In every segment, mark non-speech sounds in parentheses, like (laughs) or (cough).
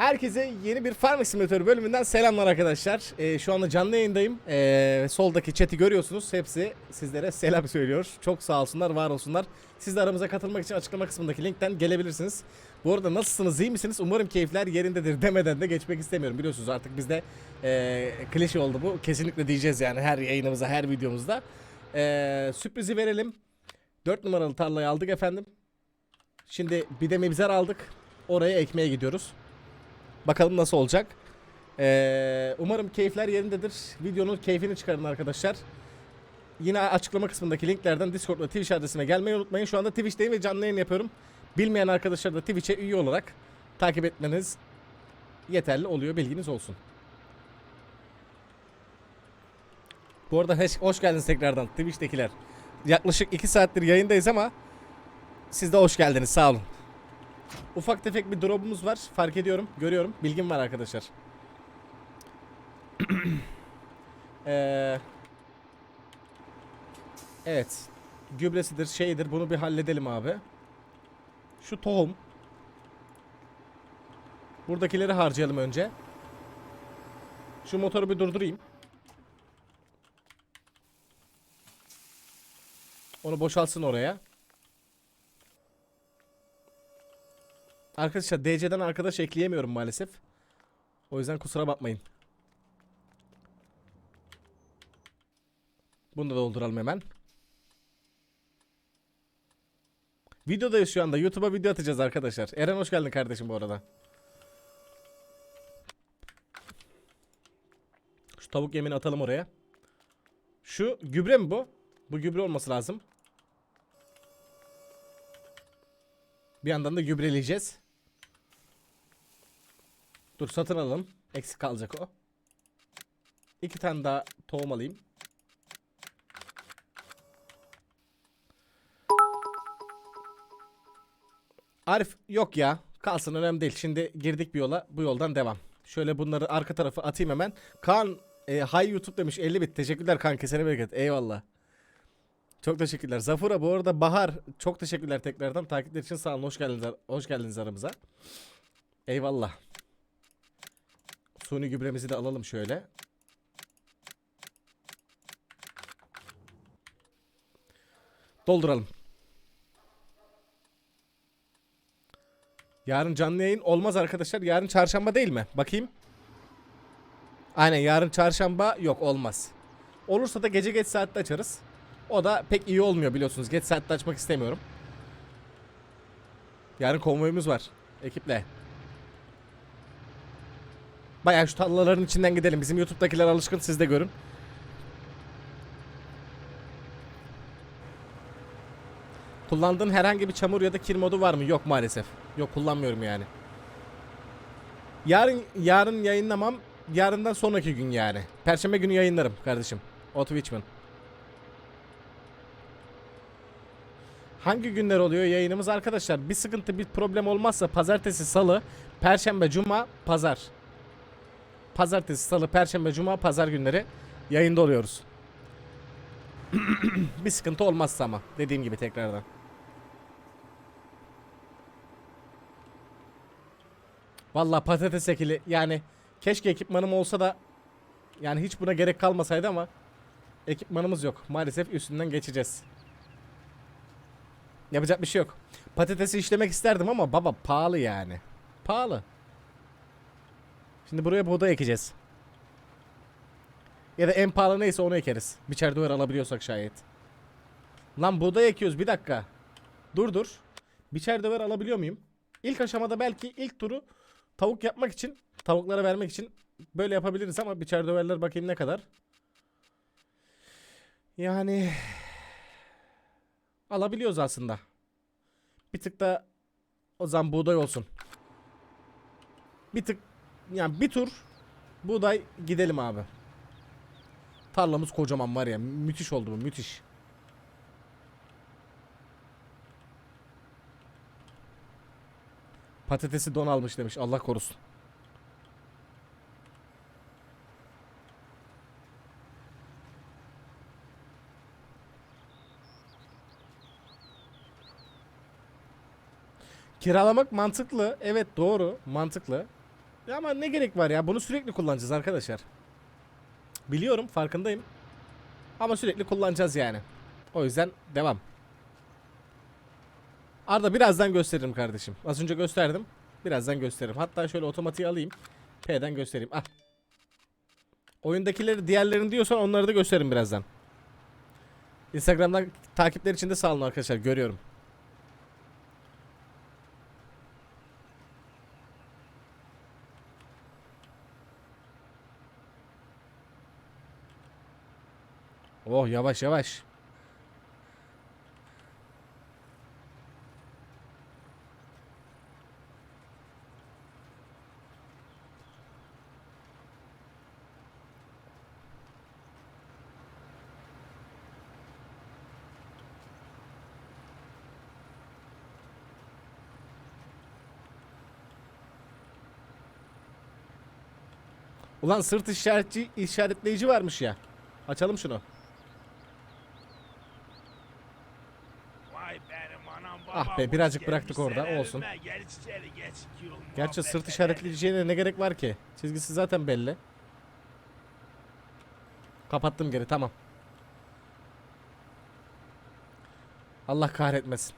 Herkese yeni bir Farming Simulator bölümünden selamlar arkadaşlar. Ee, şu anda canlı yayındayım. Ee, soldaki chat'i görüyorsunuz. Hepsi sizlere selam söylüyor. Çok sağ olsunlar, var olsunlar. Siz de aramıza katılmak için açıklama kısmındaki linkten gelebilirsiniz. Bu arada nasılsınız, iyi misiniz? Umarım keyifler yerindedir (laughs) demeden de geçmek istemiyorum. Biliyorsunuz artık bizde ee, klişe oldu bu. Kesinlikle diyeceğiz yani her yayınımıza, her videomuzda. Ee, sürprizi verelim. 4 numaralı tarlayı aldık efendim. Şimdi bir de mebzer aldık. Oraya ekmeye gidiyoruz. Bakalım nasıl olacak. Ee, umarım keyifler yerindedir. Videonun keyfini çıkarın arkadaşlar. Yine açıklama kısmındaki linklerden Discord ve Twitch adresime gelmeyi unutmayın. Şu anda Twitch'teyim ve canlı yayın yapıyorum. Bilmeyen arkadaşlar da Twitch'e üye olarak takip etmeniz yeterli oluyor. Bilginiz olsun. Bu arada hoş geldiniz tekrardan Twitch'tekiler. Yaklaşık 2 saattir yayındayız ama siz de hoş geldiniz. Sağ olun. Ufak tefek bir drop'umuz var. Fark ediyorum. Görüyorum. Bilgim var arkadaşlar. (clears throat) Ee, evet. Gübresidir, şeydir. Bunu bir halledelim abi. Şu tohum. Buradakileri harcayalım önce. Şu motoru bir durdurayım. Onu boşaltsın oraya. Arkadaşlar DC'den arkadaş ekleyemiyorum maalesef. O yüzden kusura bakmayın. Bunu da dolduralım hemen. Videodayız şu anda. YouTube'a video atacağız arkadaşlar. Eren hoş geldin kardeşim bu arada. Şu tavuk yemini atalım oraya. Şu gübre mi bu? Bu gübre olması lazım. Bir yandan da gübreleyeceğiz. Dur satın alalım. Eksik kalacak o. İki tane daha tohum alayım. Arif yok ya. Kalsın önemli değil. Şimdi girdik bir yola. Bu yoldan devam. Şöyle bunları arka tarafı atayım hemen. Kaan e, Hay YouTube demiş 50 bit. Teşekkürler Kaan kesene bereket. Eyvallah. Çok teşekkürler. Zafura bu arada Bahar çok teşekkürler tekrardan. Takipler için sağ olun. Hoş geldiniz, hoş geldiniz aramıza. Eyvallah. Suni gübremizi de alalım şöyle. Dolduralım. Yarın canlı yayın olmaz arkadaşlar. Yarın çarşamba değil mi? Bakayım. Aynen yarın çarşamba yok olmaz. Olursa da gece geç saatte açarız. O da pek iyi olmuyor biliyorsunuz. Geç saatte açmak istemiyorum. Yarın konvoyumuz var ekiple. Bayağı şu tarlaların içinden gidelim. Bizim YouTube'dakiler alışkın siz de görün. Kullandığın herhangi bir çamur ya da kir modu var mı? Yok maalesef. Yok kullanmıyorum yani. Yarın yarın yayınlamam. Yarından sonraki gün yani. Perşembe günü yayınlarım kardeşim. O Twitchman. Hangi günler oluyor yayınımız arkadaşlar? Bir sıkıntı, bir problem olmazsa pazartesi, salı, perşembe, cuma, pazar. Pazartesi, salı, perşembe, cuma, pazar günleri yayında oluyoruz. (clears throat) bir sıkıntı olmazsa ama dediğim gibi tekrardan. Vallahi patates ekili yani keşke ekipmanım olsa da yani hiç buna gerek kalmasaydı ama ekipmanımız yok. Maalesef üstünden geçeceğiz. Yapacak bir şey yok. Patatesi işlemek isterdim ama baba pahalı yani. Pahalı. Şimdi buraya buğday ekeceğiz. Ya da en pahalı neyse onu ekeriz. Biçer duvar alabiliyorsak şayet. Lan buğday ekiyoruz bir dakika. Dur dur. Biçer duvar alabiliyor muyum? İlk aşamada belki ilk turu tavuk yapmak için, tavuklara vermek için böyle yapabiliriz ama biçer döverler bakayım ne kadar. Yani alabiliyoruz aslında. Bir tık da o zaman buğday olsun. Bir tık yani bir tur buğday gidelim abi. Tarlamız kocaman var ya. Müthiş oldu bu müthiş. Patatesi don almış demiş. Allah korusun. Kiralamak mantıklı. Evet doğru. Mantıklı. Ya ama ne gerek var ya? Bunu sürekli kullanacağız arkadaşlar. Biliyorum, farkındayım. Ama sürekli kullanacağız yani. O yüzden devam. Arda birazdan gösteririm kardeşim. Az önce gösterdim. Birazdan gösteririm. Hatta şöyle otomatiği alayım. P'den göstereyim. Ah. Oyundakileri diğerlerini diyorsan onları da gösteririm birazdan. Instagram'dan takipler için de sağ olun arkadaşlar. Görüyorum. Oh yavaş yavaş. Ulan sırt işaretçi işaretleyici varmış ya. Açalım şunu. Vay benim anam Ah be, birazcık bıraktık orada, olsun. Gerçi sırt edelim. işaretleyiciye ne gerek var ki? Çizgisi zaten belli. Kapattım geri tamam. Allah kahretmesin.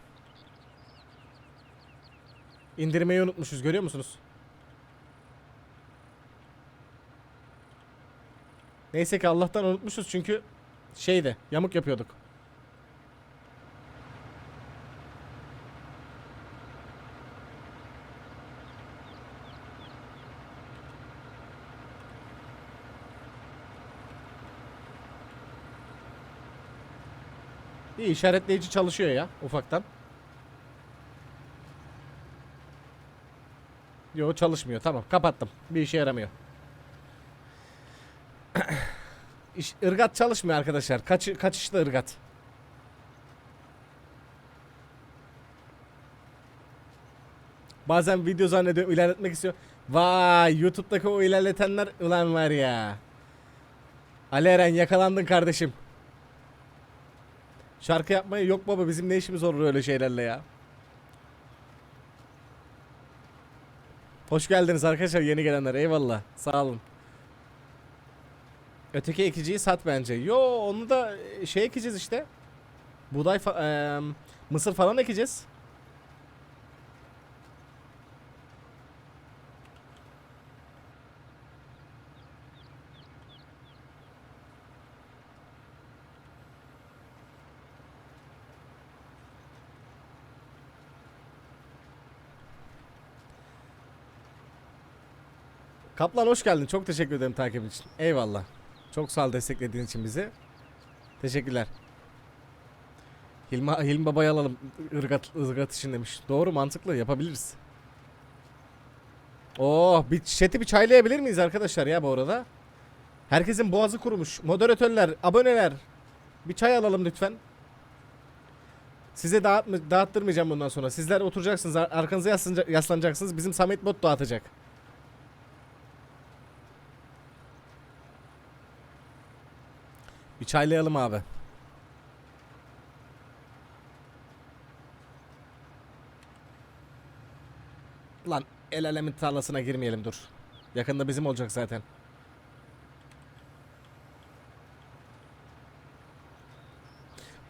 İndirmeyi unutmuşuz görüyor musunuz? Neyse ki Allah'tan unutmuşuz çünkü şeydi yamuk yapıyorduk. İyi işaretleyici çalışıyor ya ufaktan. Yo çalışmıyor tamam kapattım bir işe yaramıyor. (clears throat) İş, ırgat çalışmıyor arkadaşlar Kaç, kaçışlı ırgat. Bazen video zannediyorum ilerletmek istiyor. Vay YouTube'daki o ilerletenler ulan var ya. Ali Eren yakalandın kardeşim. Şarkı yapmaya yok baba bizim ne işimiz olur öyle şeylerle ya. Hoş geldiniz arkadaşlar yeni gelenler eyvallah sağ olun. Öteki ekiciyi sat bence. Yo onu da e, şey ekeceğiz işte. Buğday fa- eee, mısır falan ekeceğiz. Kaplan hoş geldin. Çok teşekkür ederim takip için. Eyvallah. Çok sağ ol desteklediğin için bizi. Teşekkürler. Hilmi, Hilmi Baba'yı alalım. Irgat, ırgat için demiş. Doğru mantıklı yapabiliriz. Oh bir chat'i bir çaylayabilir miyiz arkadaşlar ya bu arada? Herkesin boğazı kurumuş. Moderatörler, aboneler. Bir çay alalım lütfen. Size dağıtma, dağıttırmayacağım bundan sonra. Sizler oturacaksınız, ar- arkanıza yaslanacaksınız. Bizim Samet Bot dağıtacak. Bir çaylayalım abi. Lan el alemin tarlasına girmeyelim dur. Yakında bizim olacak zaten.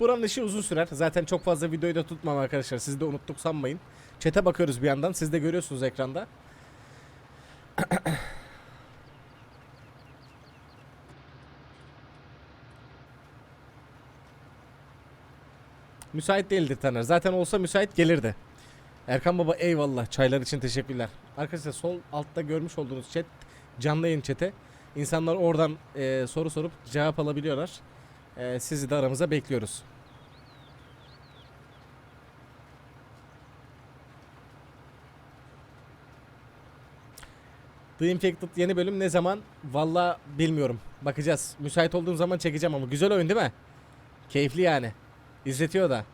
Buranın işi uzun sürer. Zaten çok fazla videoyu da tutmam arkadaşlar. Siz de unuttuk sanmayın. Çete bakıyoruz bir yandan. Siz de görüyorsunuz ekranda. (clears throat) Müsait değildir Taner. Zaten olsa müsait gelirdi. Erkan Baba eyvallah. Çaylar için teşekkürler. Arkadaşlar sol altta görmüş olduğunuz chat canlı yayın chat'i. İnsanlar oradan e, soru sorup cevap alabiliyorlar. E, sizi de aramıza bekliyoruz. The Infected yeni bölüm ne zaman? Valla bilmiyorum. Bakacağız. Müsait olduğum zaman çekeceğim ama güzel oyun değil mi? Keyifli yani. İzletiyor da.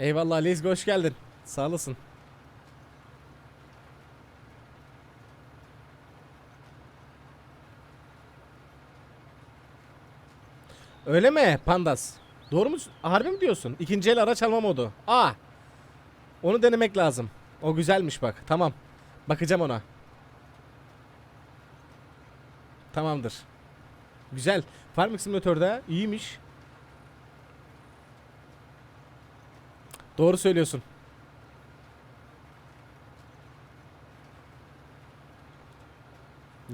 Eyvallah Liz hoş geldin. Sağ olasın. Öyle mi Pandas? Doğru mu? Harbi mi diyorsun? İkinci el araç alma modu. Aa. Onu denemek lazım. O güzelmiş bak. Tamam. Bakacağım ona. Tamamdır. Güzel. Farming Simulator'da iyiymiş. Doğru söylüyorsun.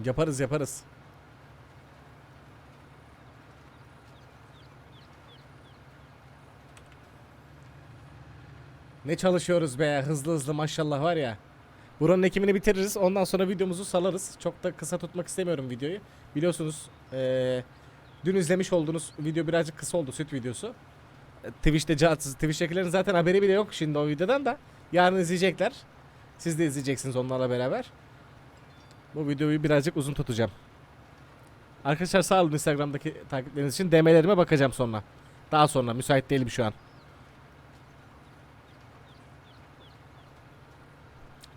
Yaparız yaparız. Ne çalışıyoruz be hızlı hızlı maşallah var ya. Buranın ekimini bitiririz ondan sonra videomuzu salarız. Çok da kısa tutmak istemiyorum videoyu. Biliyorsunuz eee, dün izlemiş olduğunuz video birazcık kısa oldu süt videosu. E, Twitch'te catsız. Twitch'tekilerin zaten haberi bile yok şimdi o videodan da. Yarın izleyecekler. Siz de izleyeceksiniz onlarla beraber. Bu videoyu birazcık uzun tutacağım. Arkadaşlar sağ olun Instagram'daki takipleriniz için. DM'lerime bakacağım sonra. Daha sonra müsait değilim şu an.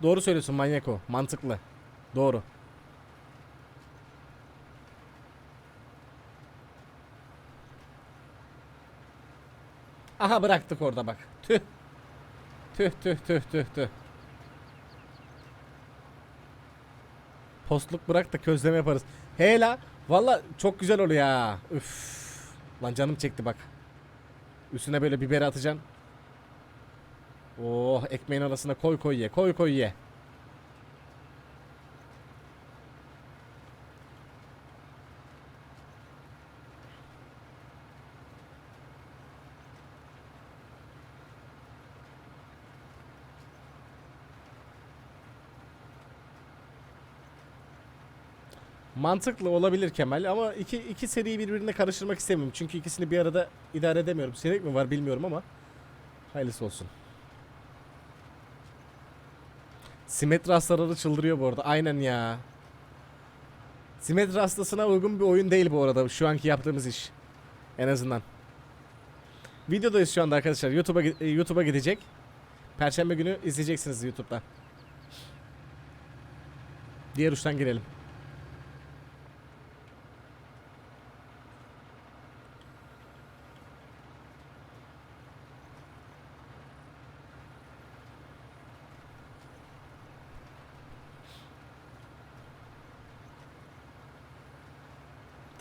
Doğru söylüyorsun manyako. Mantıklı. Doğru. Aha bıraktık orada bak. Tüh. Tüh tüh tüh tüh tüh. Postluk bırak da közleme yaparız. He la. Valla çok güzel oluyor ha. Üf. Lan canım çekti bak. Üstüne böyle biberi atacaksın. Oh ekmeğin arasına koy koy ye. Koy koy ye. Mantıklı olabilir Kemal ama iki, iki seriyi birbirine karıştırmak istemiyorum. Çünkü ikisini bir arada idare edemiyorum. Senek mi var bilmiyorum ama hayırlısı olsun. Simetri hastaları çıldırıyor bu arada. Aynen ya. Simetri hastasına uygun bir oyun değil bu arada şu anki yaptığımız iş. En azından. Videodayız şu anda arkadaşlar. YouTube'a e, YouTube'a gidecek. Perşembe günü izleyeceksiniz YouTube'da. Diğer uçtan girelim.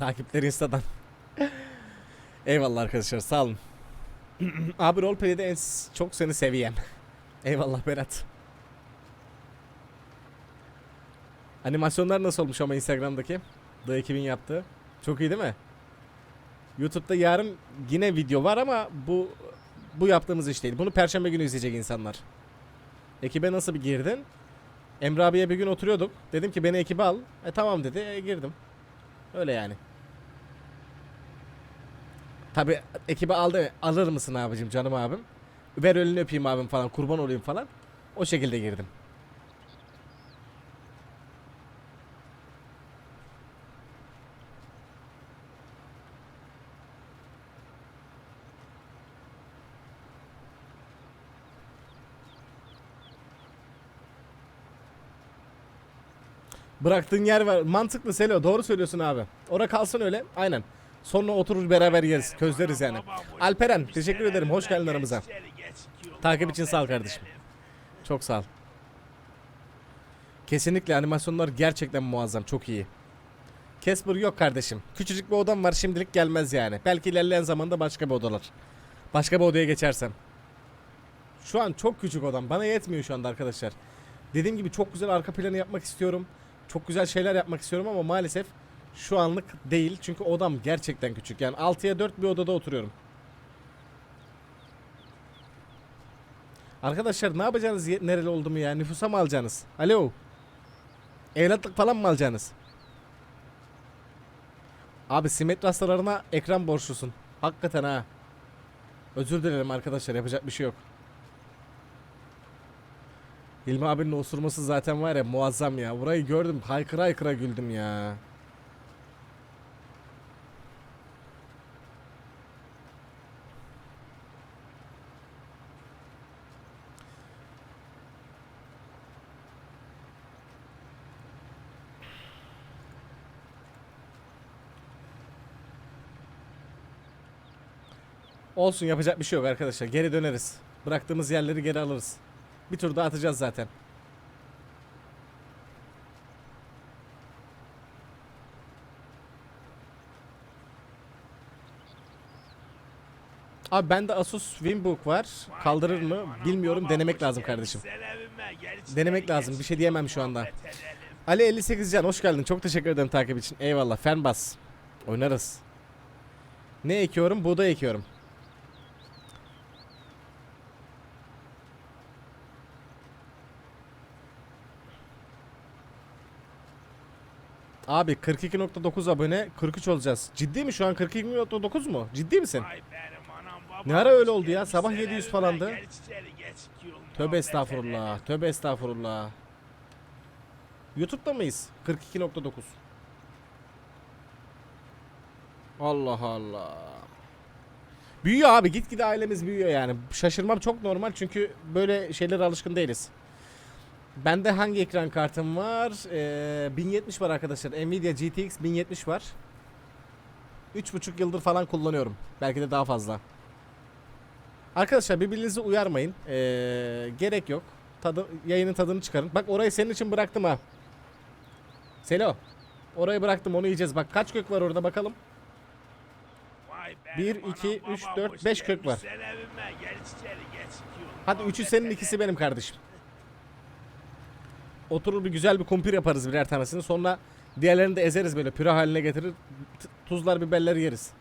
Takipler Insta'dan. (laughs) Eyvallah arkadaşlar sağ olun. (clears throat) Abi roleplay'de en çok seni seviyem. (laughs) Eyvallah Berat. Animasyonlar nasıl olmuş ama Instagram'daki? The ekibin yaptığı. Çok iyi değil mi? YouTube'da yarın yine video var ama bu bu yaptığımız iş değil. Bunu perşembe günü izleyecek insanlar. Ekibe nasıl bir girdin? Emre abiye bir gün oturuyorduk. Dedim ki beni ekibe al. E tamam dedi. E, girdim. Öyle yani. Tabi ekibe aldı alır mısın abicim canım abim? Ver elini öpeyim abim falan kurban olayım falan. O şekilde girdim. Bıraktığın yer var. Mantıklı Selo. Doğru söylüyorsun abi. Ora kalsın öyle. Aynen. Sonra oturur beraber yeriz. Közleriz yani. Alperen teşekkür ederim. Hoş geldin aramıza. Takip için sağ ol kardeşim. Çok sağ ol. Kesinlikle animasyonlar gerçekten muazzam. Çok iyi. Casper yok kardeşim. Küçücük bir odam var. Şimdilik gelmez yani. Belki ilerleyen zamanda başka bir odalar. Başka bir odaya geçersem. Şu an çok küçük odam. Bana yetmiyor şu anda arkadaşlar. Dediğim gibi çok güzel arka planı yapmak istiyorum. Çok güzel şeyler yapmak istiyorum ama maalesef şu anlık değil. Çünkü odam gerçekten küçük. Yani 6'ya 4 bir odada oturuyorum. Arkadaşlar ne yapacaksınız nereli olduğumu ya? Nüfusa mı alacaksınız? Alo. Evlatlık falan mı alacaksınız? Abi simetri hastalarına ekran borçlusun. Hakikaten ha. Özür dilerim arkadaşlar yapacak bir şey yok. Hilmi abinin osurması zaten var ya muazzam ya. Burayı gördüm haykıra haykıra güldüm ya. Olsun yapacak bir şey yok arkadaşlar. Geri döneriz. Bıraktığımız yerleri geri alırız. Bir tur daha atacağız zaten. Abi bende Asus Winbook var. Kaldırır mı? Bilmiyorum. Denemek lazım kardeşim. Denemek lazım. Bir şey diyemem şu anda. Ali 58 can hoş geldin. Çok teşekkür ederim takip için. Eyvallah. Fen bas. Oynarız. Ne ekiyorum? Buğday ekiyorum. Abi 42.9 abone 43 olacağız. Ciddi mi şu an 42.9 mu? Ciddi misin? Ne ara öyle oldu ya? Sabah Sen 700 evime falandı. Tövbe estağfurullah. Tövbe estağfurullah. YouTube'da mıyız? 42.9. Allah Allah. Büyüyor abi gitgide ailemiz büyüyor yani. Şaşırmam çok normal çünkü böyle şeylere alışkın değiliz. Bende hangi ekran kartım var? Ee, 1070 var arkadaşlar. Nvidia GTX 1070 var. 3,5 yıldır falan kullanıyorum. Belki de daha fazla. Arkadaşlar birbirinizi uyarmayın. Ee, gerek yok. Tadı, yayının tadını çıkarın. Bak orayı senin için bıraktım ha. Selo. Orayı bıraktım onu yiyeceğiz. Bak kaç kök var orada bakalım. Vay Bir, benim iki, anam üç, babam, dört, hoş beş kök geldin. var. Hadi üçü muhabbet senin edelim. ikisi benim kardeşim. Oturur bir güzel bir kumpir yaparız birer tanesini. Sonra diğerlerini de ezeriz böyle püre haline getirir. Tuzlar biberleri yeriz.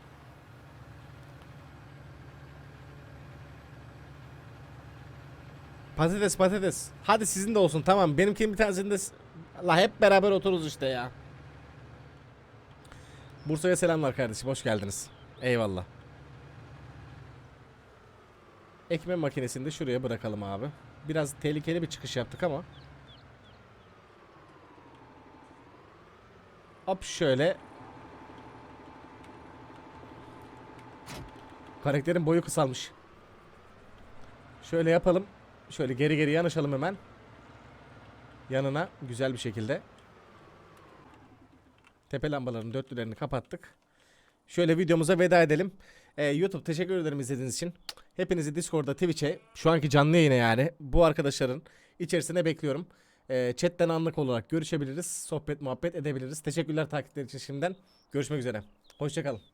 Patates patates. Hadi sizin de olsun tamam. Benimkinin bir tanesini de... s- Allah hep beraber otururuz işte ya. Bursa'ya selamlar kardeşim. Hoş geldiniz. Eyvallah. Ekme makinesini de şuraya bırakalım abi. Biraz tehlikeli bir çıkış yaptık ama. Hop şöyle. Karakterin boyu kısalmış. Şöyle yapalım. Şöyle geri geri yanaşalım hemen. Yanına güzel bir şekilde. Tepe lambaların dörtlülerini kapattık. Şöyle videomuza veda edelim. Ee, YouTube teşekkür ederim izlediğiniz için. Hepinizi Discord'da, Twitch'e, şu anki canlı yayına yani bu arkadaşların içerisine bekliyorum. Ee, chatten anlık olarak görüşebiliriz. Sohbet muhabbet edebiliriz. Teşekkürler takipler için şimdiden. Görüşmek üzere. Hoşçakalın.